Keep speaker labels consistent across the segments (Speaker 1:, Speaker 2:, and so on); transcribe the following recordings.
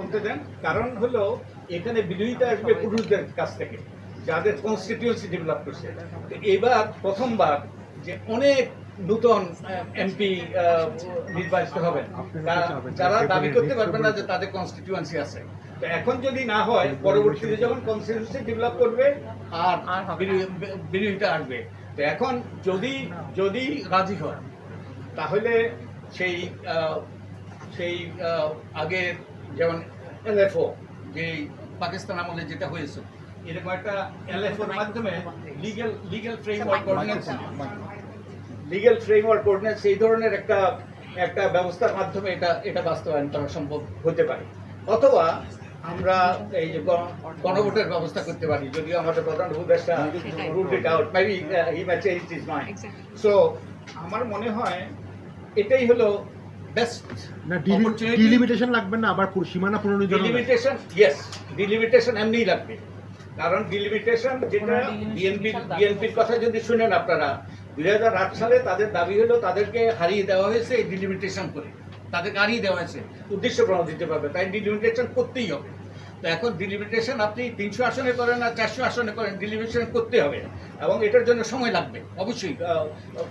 Speaker 1: বলতে দেন। কারণ হলো এখানে বিরোধিতা আসবে পুরুষদের কাছ থেকে যাদের কনস্টিটিউন্সি ডেভেলপ করছে। তো এবার প্রথমবার যে অনেক নূতন এমপি নির্বাচিত হবেন। তা- যারা দাবি করতে পারবে না যে তাদের কনস্টিটিউয়েন্সি আছে। তো এখন যদি না হয় পরবর্তীতে যখন কনস্টিটিউন্সি ডেভেলপ করবে আর
Speaker 2: হবে
Speaker 1: বিরোধিতা আসবে। তো এখন যদি যদি রাজি হয় তাহলে সেই সেই আগের যেমন এলএফও যে পাকিস্তান আমলে যেটা হয়েছে এরকম একটা এলএফওর মাধ্যমে legal legal framework ordinance legal framework ordinance এই ধরনের একটা একটা ব্যবস্থার মাধ্যমে এটা এটা বাস্তবায়ন করা সম্ভব হতে পারে অথবা আমরা এই যে গণ- গণভোটের ব্যবস্থা করতে পারি যদিও আমাদের প্রধান উপদেষ্টা। Root it out maybe he match mind
Speaker 2: Exactly.
Speaker 1: So আমার মনে হয় এটাই হলো বেস্ট
Speaker 3: না ডিলিমিটেশন লাগবে না আবার সীমানা
Speaker 1: ডিলিমিটেশন ইয়েস ডিলিমিটেশন এমনিই লাগবে। কারণ ডিলিমিটেশন যেটা বিএনপি বিএনপির কথা যদি শুনেন আপনারা দুই হাজার আট সালে তাদের দাবি হলো তাদেরকে হারিয়ে দেওয়া হয়েছে এই ডিলিমিটেশন করে। তাদেরকে হারিয়ে দেওয়া হয়েছে। উদ্দেশ্য প্রণোদিত পাবে তাই ডিলিমিটেশন করতেই হবে। তো এখন ডিলিমিটেশন আপনি তিনশো আসনে করেন আর চারশো আসনে করেন ডিলিমিটেশন করতে হবে। এবং এটার জন্য সময় লাগবে অবশ্যই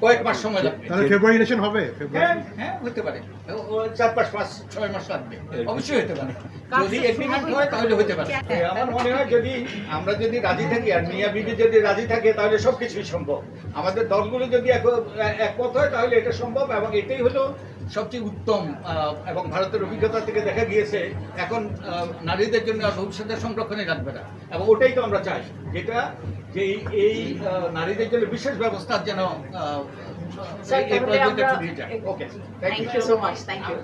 Speaker 1: কয়েক মাস সময় লাগবে।
Speaker 3: তাহলে ফেব্রুয়ারি ইলেকশন হবে
Speaker 1: হ্যাঁ হ্যাঁ হতে পারে। চার পাঁচ মাস ছয় মাস লাগবে অবশ্যই হতে পারে। যদি এগ্রিমেন্ট হয় তাহলে হতে পারে। আমার মনে হয় যদি আমরা যদি রাজি থাকি আর মিয়া বিবি যদি রাজি থাকে তাহলে সবকিছুই সম্ভব। আমাদের দলগুলো যদি এক- একমত হয় তাহলে এটা সম্ভব। এবং এটাই হলো সবচেয়ে উত্তম আহ, এবং ভারতের অভিজ্ঞতা থেকে দেখা গিয়েছে এখন আহ, নারীদের জন্য আর ভবিষ্যতের সংরক্ষণে রাখবে না। এবং ওটাই তো আমরা চাই যেটা যে এই- নারীদের জন্য বিশেষ ব্যবস্থা যেন okay
Speaker 4: thank you so much thank you